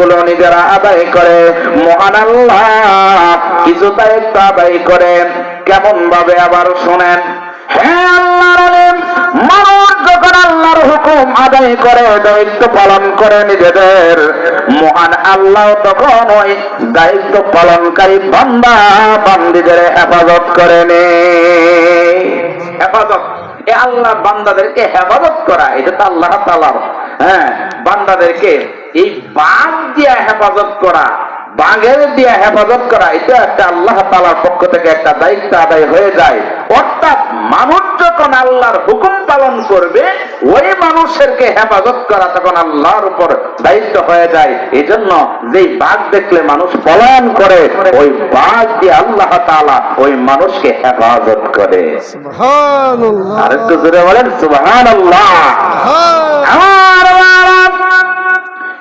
দায়িত্বগুলো নিজেরা আদায় করে। মহান আল্লাহ কিছু দায়িত্ব আদায় করে কেমন ভাবে আবার শোনেন? করে পালন আল্লাহ বান্দা হেফাজত হেফাজত? এ আল্লাহ বান্দাদেরকে হেফাজত করা, এটা তো আল্লাহ হ্যাঁ বান্দাদেরকে এই বাঘ দিয়া হেফাজত করা বাঘের দিয়া হেফাজত করা এটা একটা আল্লাহ তালার পক্ষ থেকে একটা দায়িত্ব আদায় হয়ে যায়। অর্থাৎ মানুষ যখন আল্লাহর হুকুম পালন করবে ওই মানুষেরকে হেফাজত করা তখন আল্লাহর উপর দায়িত্ব হয়ে যায়। এই জন্য যেই বাঘ দেখলে মানুষ পলায়ন করে ওই বাঘ দিয়ে আল্লাহ তালা ওই মানুষকে হেফাজত করে। সুবহানাল্লাহ। আর একটু জোরে বলেন আল্লাহ আমার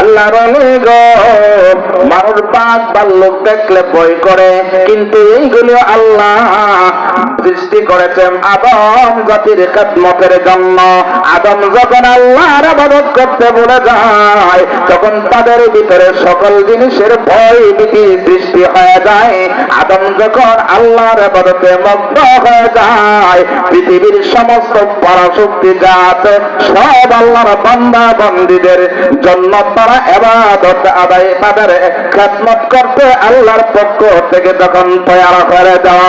আল্লাহর গো মানুষ বাঘ বাল্যক দেখলে বই করে, কিন্তু এইগুলো আল্লাহ সৃষ্টি করেছেন আদম জাতির খেদমতের জন্য। আদম যখন আল্লাহর আবাদত করতে বলে যায়, তখন তাদের ভিতরে সকল জিনিসের ভয় ভীতি সৃষ্টি হয়ে যায়। আদম যখন আল্লাহর আবাদতে মগ্ন হয়ে যায়, পৃথিবীর সমস্ত পরাশক্তি যা আছে সব আল্লাহর বান্দা বন্দীদের জন্য তারা এবাদত আদায় তাদের খেদমত করতে আল্লাহর পক্ষ থেকে তখন করে দেওয়া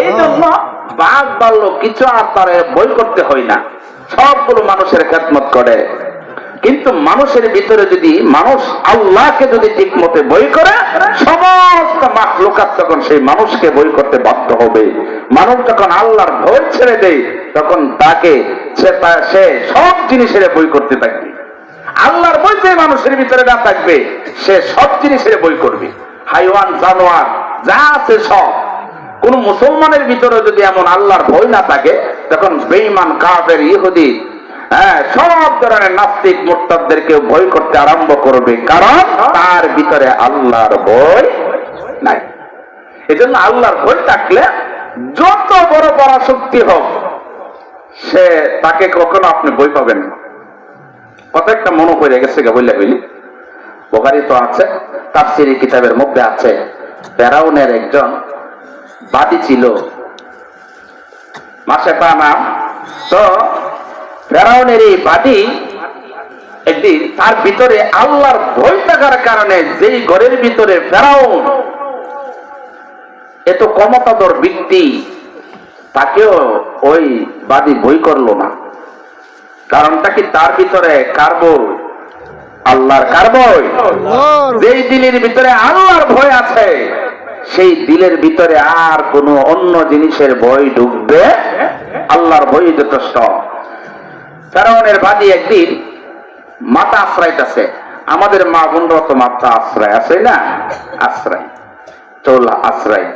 এই জন্য বাঘ বাল্য কিছু আর তার বই করতে হয় না। সবগুলো মানুষের খেদমত করে। কিন্তু মানুষের ভিতরে যদি মানুষ আল্লাহকে যদি ঠিক মতে বই করে, সমস্ত লোকার তখন সেই মানুষকে বই করতে বাধ্য হবে। মানুষ যখন আল্লাহর ভয় ছেড়ে দেয়, তখন তাকে সে সব জিনিসের বই করতে থাকবে। আল্লাহর বই যে মানুষের ভিতরে না থাকবে, সে সব জিনিসের বই করবে। হাইওয়ান, জানোয়ার, যা আছে সব। কোন মুসলমানের ভিতরে যদি এমন আল্লাহর ভয় না থাকে, তখন বেঈমান, কাফের, ইহুদি হ্যাঁ সব ধরনের নাস্তিক, মোর্তাদদেরকে ভয় করতে আরম্ভ করবে, কারণ তার ভিতরে আল্লাহর ভয় নাই। এজন্য আল্লাহর ভয় থাকলে যত বড় পরাশক্তি হোক, সে তাকে কখনো আপনি বই পাবেন না। কত একটা মনে পড়ে গেছে গা বললে বলি বোকারি তো আছে, তাফসিরি কিতাবের মধ্যে আছে। ফেরাউনের একজন বাদী ছিল। মাসে পা নাম তো ফেরাউনের এই বাদী একদিন তার ভিতরে আল্লাহর ভয় থাকার কারণে যেই ঘরের ভিতরে ফেরাউন এত ক্ষমতাধর ব্যক্তি, তাকেও ওই বাদী বই করল না। কারণটা কি তার ভিতরে কার আল্লাহর কার যেই দিলের ভিতরে আল্লাহর ভয় আছে সেই দিলের ভিতরে আর কোনো অন্য জিনিসের ভয় ঢুকবে? আল্লাহর ভয় যথেষ্ট। ফেরাউনের বাদী একদিন মাথা আশ্রয়তেছে আমাদের মা বোনরা তো মাথা আশ্রয় আছে না? আশ্রয়। চোল আশ্রয়।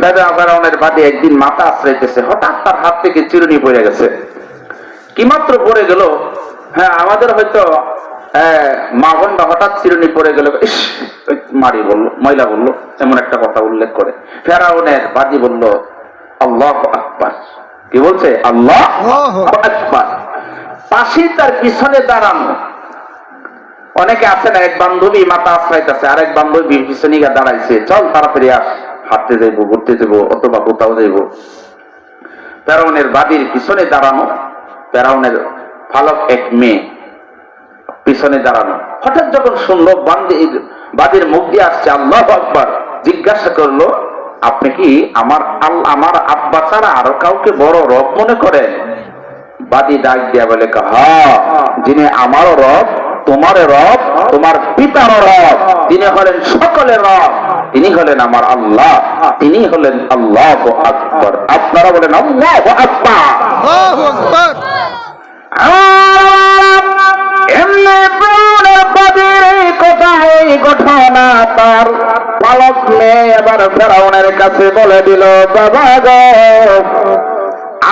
দাদা ফেরাউনের বাদী একদিন মাথা আশ্রয়তেছে হঠাৎ তার হাত থেকে চিরুনি পড়ে গেছে। কি মাত্র পড়ে গেল? হ্যাঁ আমাদের হয়তো আহ, মা বোনটা হঠাৎ চিরুনি পড়ে গেল। ইস মারি বলল মহিলা বলল এমন একটা কথা উল্লেখ করে। ফেরাউনের বাদী বলল আল্লাহ আকবার। কি বলছে? আল্লাহ আকবার। পাশে তার পিছনে দাঁড়ানো। অনেকে আছে না এক বান্ধবী মাথা আশ্রাইতেছে আরেক বান্ধবী পিছনে গিয়ে দাঁড়াইছে। চল তাড়াতাড়ি আস হাঁটতে যাইবো ঘুরতে যাব অথবা কোথাও যাইবো। ফেরাউনের বাদির পিছনে দাঁড়ানো। ফেরাউনের ফালক এক মেয়ে পিছনে দাঁড়ানো। হঠাৎ যখন শুনলো বান্দি বাদীর মুখ দিয়ে আসছে, আল্লাহ আকবার। জিজ্ঞাসা করল, আপনি কি আমার আমার আব্বা ছাড়া আরও কাউকে বড় রব মনে করেন? বাদী ডাক দিয়া বলে যিনি আমারও রব তোমার রব, তোমার পিতার রব, তিনি হলেন সকলের রব, তিনি হলেন আমার আল্লাহ, তিনি হলেন আল্লাহ আকবর। আপনারা বলেন আল্লাহু আকবার। এমনি কাছে বলে দিল, বাবা গো,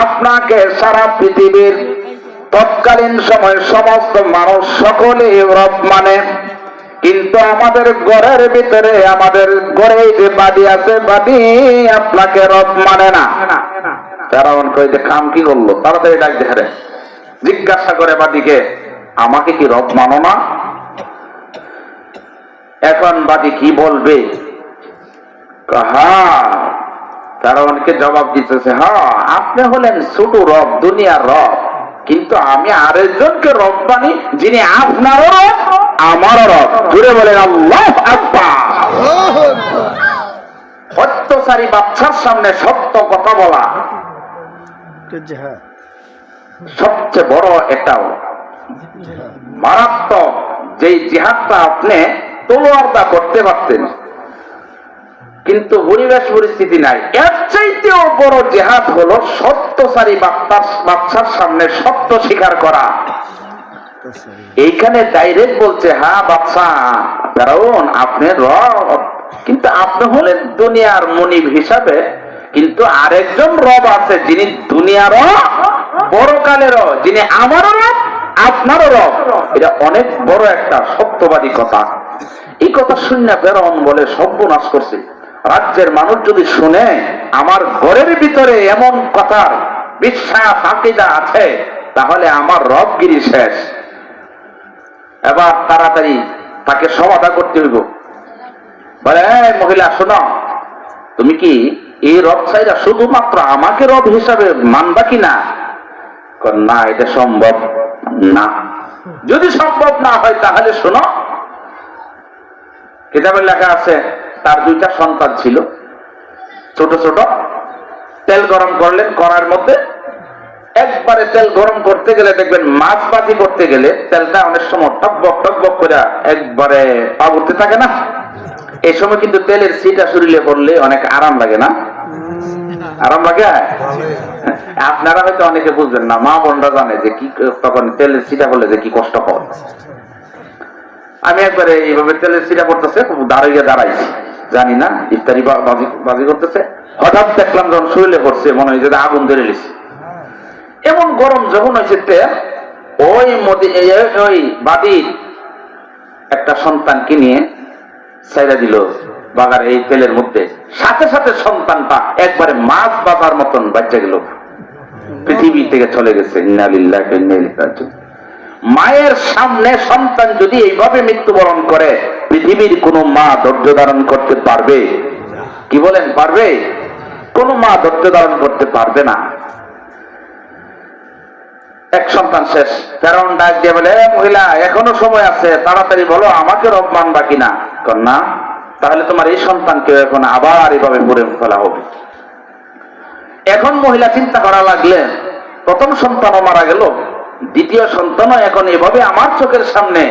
আপনাকে সারা পৃথিবীর তৎকালীন সময় সমস্ত মানুষ সকলে রব মানে। কিন্তু আমাদের ঘরের ভিতরে, আমাদের ঘরে যে বাদি আছে, বাদি আপনাকে রব মানে না। ফেরাউন কই যে কাম কি করল? তাড়াতাড়ি ডাক দেখে। জিজ্ঞাসা করে বাদিকে, আমাকে কি রব মানো না? এখন বাদি কি বলবে? হ্যাঁ ফেরাউনকে জবাব দিতেছে হ্যাঁ আপনি হলেন ছোট রব, দুনিয়ার রব। কিন্তু আমি আরেকজনকে রব মানি, যিনি আপনারও রব, আমারও রব। জুড়ে বলেন, আল্লাহ আকবার! অত্যাচারী বাচ্চার সামনে সত্য কথা বলা। জিহাদ সবচেয়ে বড় একটা মারাত্মক যেই জিহাদটা আপনি তলোয়ারটা করতে পারতেন, কিন্তু পরিবেশ পরিস্থিতি নাই। এর চাইতেও বড় জেহাদ হলো সত্যচারী বাচ্চার বাচ্চার সামনে সত্য স্বীকার করা। এইখানে ডাইরেক্ট বলছে হ্যাঁ বাচ্চা, ফেরাউন, আপনি রব। কিন্তু আপনি হলেন দুনিয়ার মনিব হিসাবে, কিন্তু আরেকজন রব আছে যিনি দুনিয়ারও বড়কালেরও যিনি আমারও রব, আপনারও রব। এটা অনেক বড় একটা সত্যবাদী কথা। এই কথা শুনে ফেরাউন বলে সর্বনাশ করছে। রাজ্যের মানুষ যদি শুনে, আমার ঘরের ভিতরে এমন কথার বিশ্বাস, আকিদা আছে, তাহলে আমার রবগিরি শেষ। এবার তাড়াতাড়ি তাকে সমাধা করতে হইব। বলে মহিলা, শোনো, তুমি কি এই রব চাইরা শুধুমাত্র আমাকে রব হিসাবে মানবা কি না, এটা সম্ভব না। যদি সম্ভব না হয়, তাহলে শোনো। কিতাবে লেখা আছে, তার দুইটা সন্তান ছিল। ছোট ছোট। তেল গরম করলেন, করার মধ্যে। একবারে তেল গরম করতে গেলে, দেখবেন মাছ বাজি করতে গেলে, তেলটা অনেক সময় টকবক টকবক করে একবারে পা উঠতে থাকে না। এই সময় কিন্তু তেলের সিটা শরীরে পড়লে অনেক আরাম লাগে না। আরাম লাগে? আপনারা হয়তো অনেকে বুঝবেন না, মা বোনরা জানে যে কি, তখন তেলের সিটা পড়লে যে কি কষ্ট হয়। আমি একবারে এইভাবে তেলের সিটা পড়তেছে দাঁড়িয়ে দাঁড়াইছি। জানি না, ইফতারি বাজি করতেছে। হঠাৎ দেখলাম যখন শরীরে পড়ছে, মনে হয় যে আগুন ধরে লিছে এমন গরম যখন হয়েছে তেল ওই মোদি ওই বাদির একটা সন্তানকে নিয়ে ছাইরা দিল। বাগার এই তেলের মধ্যে সাথে সাথে সন্তানটা একবারে মাছ বাবার মতন বাচ্চা গেল। পৃথিবী থেকে চলে গেছে। মায়ের সামনে সন্তান যদি এইভাবে মৃত্যুবরণ করে, পৃথিবীর কোনো মা ধৈর্য ধারণ করতে পারবে? কি বলেন, পারবে? কোন মা ধৈর্য ধারণ করতে পারবে না। এক সন্তান শেষ। ফেরাউন ডাক দিয়ে বলে মহিলা, এখনও সময় আছে, তাড়াতাড়ি বলো, আমাকে রব মানবা কিনা? কন্যা তাহলে তোমার এই সন্তানকে এখন আবার এভাবে মরে ফেলা হবে। এখন মহিলা চিন্তা করা লাগলেন প্রথম সন্তানও মারা গেল দ্বিতীয় সন্তানও এখন এভাবে আমার চোখের সামনে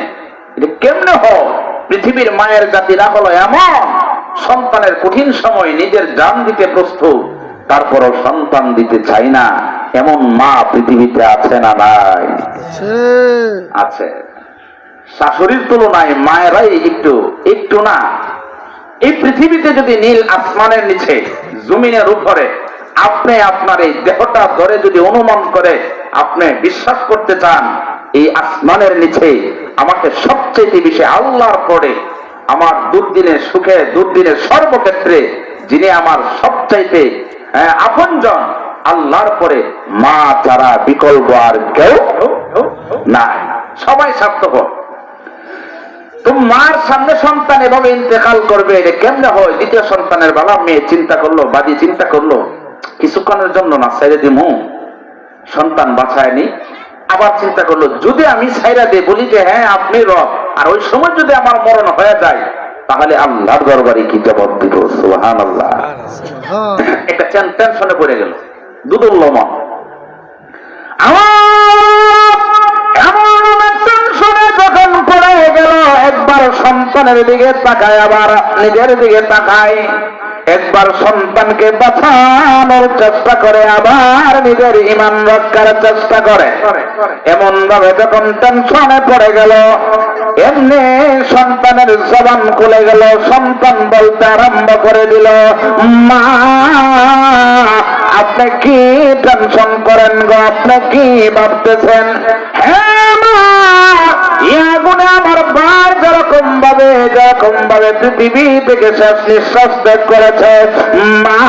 কেমনে হ পৃথিবীর মায়ের জাতিরা হলো এমন সন্তানের কঠিন সময় নিজের জান দিতে প্রস্তুত তারপরও সন্তান দিতে চাই না এমন মা পৃথিবীতে আছে না নাই? আছে। শাশুড়ির তুলনায় মায়েরাই একটু একটু না এই পৃথিবীতে যদি নীল আসমানের নিচে জমিনের উপরে আপনি আপনার এই দেহটা ধরে যদি অনুমান করে আপনি বিশ্বাস করতে চান এই আসমানের নিচে আমাকে সবচেয়ে বেশি আল্লাহর পরে আমার দুর্দিনের সুখে দুর্দিনের সর্বক্ষেত্রে যিনি আমার সবচাইতে হ্যাঁ, আপনজন আল্লাহর পরে মা তারা বিকল্প আর কেউ নাই। সবাই স্বার্থপর। মার সামনে সন্তান এভাবে ইন্তেকাল করবে এটা কেমনে হয়? দ্বিতীয় সন্তানের বাবা মেয়ে চিন্তা করল বাদি চিন্তা করল কিছুক্ষণের জন্য না ছেড়ে দিমু। সন্তান বাঁচায়নি। আবার চিন্তা করল যদি আমি ছাইরা দিয়ে বলি যে হ্যাঁ আপনি রব। আর ওই সময় যদি আমার মরণ হয়ে যায় তাহলে আল্লাহর দরবারে কি জবাব দিব? সুহান আল্লাহ একটা টেন- টেনশনে পড়ে গেল। দুদুল্ল মন। আমার এমন টেনশনে যখন পড়ে গেল, একবার সন্তানের দিকে তাকায়, আবার নিজের দিকে তাকায়। একবার সন্তানকে বাঁচানোর চেষ্টা করে, আবার নিজের ইমান রক্ষার চেষ্টা করে। এমন ভাবে যখন টেনশনে পড়ে গেল, এমনি সন্তানের জবান খুলে গেল, সন্তান বলতে আরম্ভ করে দিল, মা, আপনি কি টেনশন করেন গো? আপনি কি ভাবতেছেন? হ্যাঁ মা। এই আগুনে আমার ভাই যেরকম ভাবে যেরকম ভাবে পৃথিবী থেকে শেষ নিঃশ্বাস ত্যাগ করেছে, মা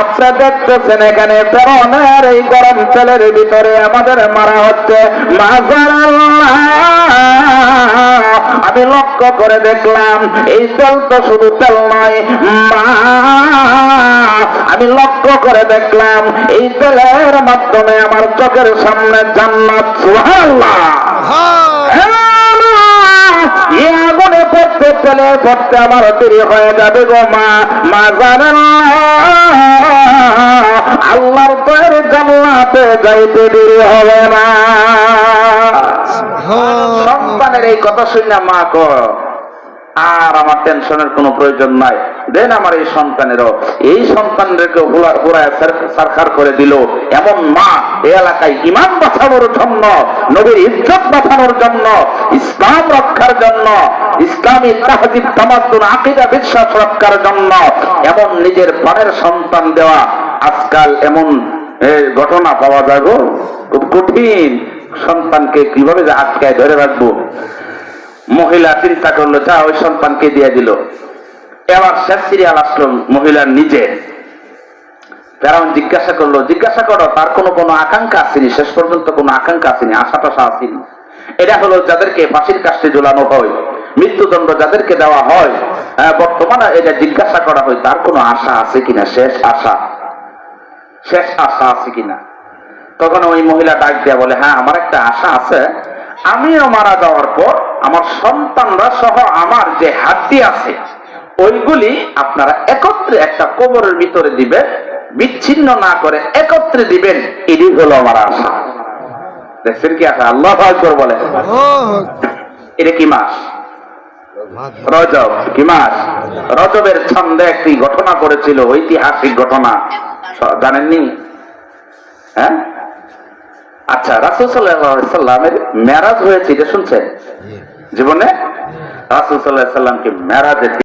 আপনারা দেখতেছেন এখানে ফেরনের এই গরম তেলের ভিতরে আমাদের মারা হচ্ছে আমি লক্ষ্য করে দেখলাম এই তেল তো শুধু তেল নয় আমি লক্ষ্য করে দেখলাম এই তেলের মাধ্যমে আমার চোখের সামনে জান্নাত সুবহানাল্লাহ। এই করতে পড়তে আমার দেরি হয়ে যাবে গো মা। মা জানেন আল্লাহর তৈরি জান্নাতে যাইতে দেরি হবে না। সন্তানের এই কথা শুনে মা কর আর আমার টেনশনের কোনো প্রয়োজন নাই। দেন আমার এই সন্তানেরও এই সন্তানদেরকে পুরায় সরকার করে দিল। এমন মা এই এলাকায় ইমান বাঁচানোর জন্য নবীর ইজ্জত বাঁচানোর জন্য ইসলাম রক্ষার জন্য ইসলামী তাহজিব তামাদ্দুন আকিদা বিশ্বাস রক্ষার জন্য এমন নিজের প্রাণের সন্তান দেওয়া আজকাল এমন এ, ঘটনা পাওয়া যায় খুব কঠিন। সন্তানকে কীভাবে আটকায় ধরে রাখব? মহিলা চিন্তা করল যা ওই সন্তানকে দিয়ে দিল। এবার শেষ সিরিয়াল আসলো মহিলার নিজে। ফেরাউন জিজ্ঞাসা করল, জিজ্ঞাসা করো, তার কোনো কোনো আকাঙ্ক্ষা আসেনি শেষ পর্যন্ত কোনো আকাঙ্ক্ষা আসেনি আশা টাশা আসেনি এটা হলো যাদেরকে ফাঁসির কাছে ঝুলানো হয়, মৃত্যুদণ্ড যাদেরকে দেওয়া হয় বর্তমানে এটা জিজ্ঞাসা করা হয়, তার কোনো আশা আছে কিনা? শেষ আশা? শেষ আশা আছে কিনা? তখন ওই মহিলা ডাক দেয়া বলে হ্যাঁ আমার একটা আশা আছে। আমিও মারা যাওয়ার পর আমার সন্তানরা সহ আমার যে হাড্ডি আছে, ওইগুলি আপনারা একত্রে একটা কবরের ভিতরে দিবেন, বিচ্ছিন্ন না করে একত্রে দিবেন, এটি হলো আমার আশা। দেখছেন কি আশা? আল্লাহ বলে। এটা কি মাস? রজব। কি মাস? রজবের ছন্দে একটি ঘটনা করেছিল, ঐতিহাসিক ঘটনা। জানেননি? হ্যাঁ? আচ্ছা রাসুল সাল্লামের মেরাজ হয়েছে, এটা শুনছেন? জীবনে রাসুল সাল্লাহ সাল্লামকে মেরাজের